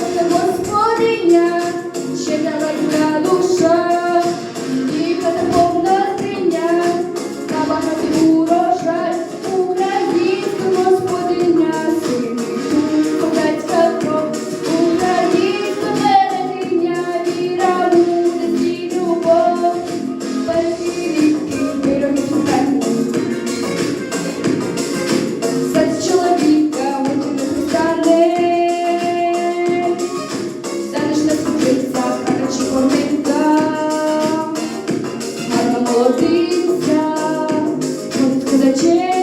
Дякую. 주의